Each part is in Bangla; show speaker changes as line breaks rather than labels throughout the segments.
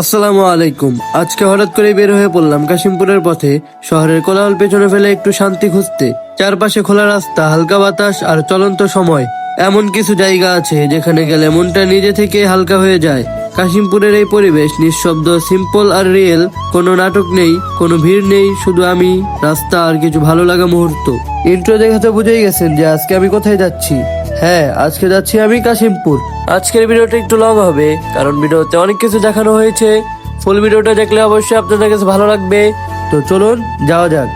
আসসালামু আলাইকুম। আজকে হঠাৎ করে বের হয়ে পড়লাম কাশিমপুরের পথে। শহরের কোলাহল পেছনে ফেলে একটু শান্তি খুঁজতে। চারপাশে খোলা রাস্তা, হালকা বাতাস আর চলন্ত সময়। এমন কিছু জায়গা আছে যেখানে গেলে মনটা নিজে থেকে হালকা হয়ে যায়। কাশিমপুরের এই পরিবেশ নিঃশব্দ সিম্পল আর রিয়েল কোনো নাটক নেই, কোনো ভিড় নেই, শুধু আমি, রাস্তা আর কিছু ভালো লাগা মুহূর্ত। ইন্ট্রো দেখাতে বুঝেই গেছেন যে আজকে আমি কোথায় যাচ্ছি। হ্যাঁ আজকে যাচ্ছি আমি কাশিমপুর। আজকের ভিডিওটা একটু লং হবে, কারণ ভিডিওতে অনেক কিছু দেখানো হয়েছে। ফুল ভিডিওটা দেখলে অবশ্যই আপনাদের কাছে ভালো লাগবে। তো চলুন, যাওয়া যাক।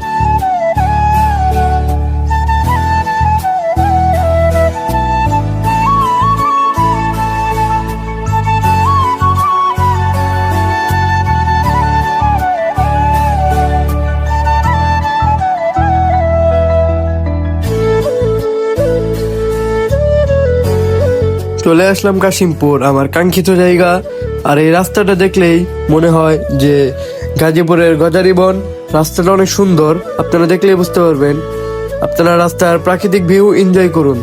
চলে আসলাম কাশিমপুর, আমার কাঙ্ক্ষিত জায়গা। আর এই রাস্তাটা দেখলেই মনে হয় যে গাজীপুরের গজারি বন। রাস্তাটা অনেক সুন্দর, আপনারা দেখলেই বুঝতে পারবেন। আপনারা রাস্তার প্রাকৃতিক ভিউ এনজয় করুন।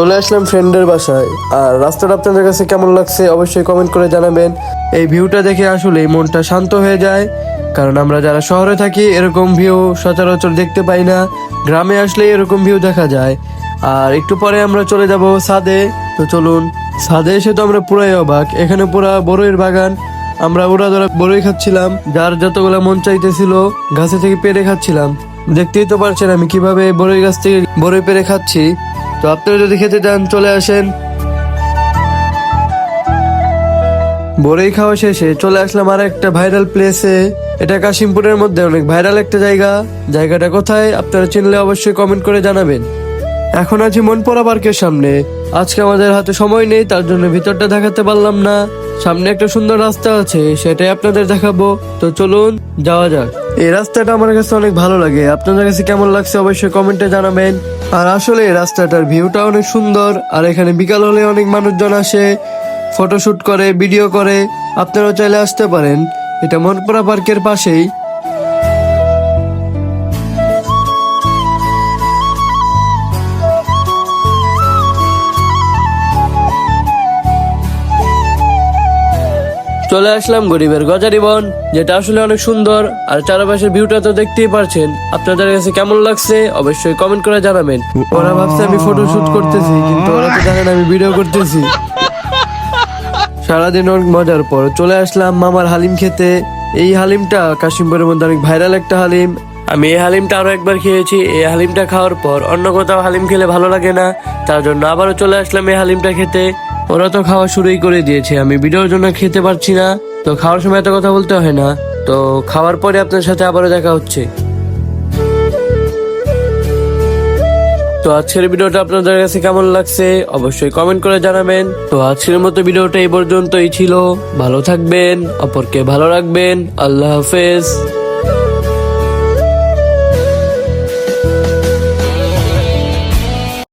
চলে আসলাম ফ্রেন্ডের বাসায়। আর রাস্তাটা আপনাদের কাছে কেমন লাগছে অবশ্যই কমেন্ট করে জানাবেন। এই ভিউটা দেখে আসলে মনটা শান্ত হয়ে যায়। কারণ আমরা যারা শহরে থাকি, এরকম ভিউ সচরাচর দেখতে পাই না। গ্রামে আসলে এরকম ভিউ দেখা যায়। আর একটু পরে আমরা চলে যাব ছাদে। তো চলুন, ছাদে এসে তো আমরা পুরাই অবাক। এখানে পুরা বড়ইয়ের বাগান। আমরা ওরা ধরা বড়ই খাচ্ছিলাম, যার যতগুলো মন চাইতেছিল, গাছে থেকে পেরে খাচ্ছিলাম। দেখতেই তো পারছেন আমি কীভাবে বড়ই গাছ থেকে বড়ই পেরে খাচ্ছি। তো আপনারা যদি খেতে চান চলে আসেন। বরেই খাওয়া শেষে চলে আসলাম আর একটা ভাইরাল প্লেসে এটা কাশিমপুরের মধ্যে, অনেক ভাইরাল একটা জায়গা। জায়গাটা কোথায়? আপনারা চিনলে অবশ্যই কমেন্ট করে জানাবেন। এখন আছি মনপরা পার্কের সামনে। আজকে আমাদের হাতে সময় নেই, তার জন্য ভিতরটা দেখাতে পারলাম না। সামনে একটা সুন্দর রাস্তা আছে, সেটাই আপনাদের দেখাবো। তো চলুন, যাওয়া যাক। এই রাস্তাটা আমার কাছে অনেক ভালো লাগে। আপনাদের কাছে কেমন লাগছে অবশ্যই কমেন্টে জানাবেন। আর আসলে এই রাস্তাটার ভিউটা অনেক সুন্দর, আর এখানে বিকাল হলে অনেক মানুষজন আসে, ফটোশুট করে, ভিডিও করে। আপনারাও চাইলে আসতে পারেন। এটা মনপুরা পার্কের পাশেই। চলে আসলাম গরিবের গজারি বন, যেটা আসলে অনেক সুন্দর, আর চারপাশের ভিউটা তো দেখতেই পারছেন। আপনাদের কাছে কেমন লাগছে অবশ্যই কমেন্ট করে জানাবেন। ওরা ভাবছে আমি ফটো শুট করতেছি, কিন্তু ওরা তো জানেন আমি ভিডিও করতেছি। সারাদিন অনেক মজার পর চলে আসলাম মামার হালিম খেতে। এই হালিমটা কাশিমপুরের মধ্যে অনেক ভাইরাল একটা হালিম। আমি এই হালিমটা আরও একবার খেয়েছি। এই হালিমটা খাওয়ার পর অন্য কোথাও হালিম খেলে ভালো লাগে না। তার জন্য আবারও চলে আসলাম এই হালিমটা খেতে। ওরা তো খাওয়া শুরুই করে দিয়েছে, আমি ভিডিওর জন্য খেতে পারছি না। তো খাওয়ার সময় এত কথা বলতে হয় না। তো খাওয়ার পরে আপনার সাথে আবারও দেখা হচ্ছে। তো আজকের ভিডিওটা আপনাদের কাছে কেমন লাগছে, অবশ্যই কমেন্ট করে জানাবেন। তো আজকের মতো ভিডিওটা এই পর্যন্তই ছিল। ভালো থাকবেন, অপরকে ভালো রাখবেন। আল্লাহ হাফেজ।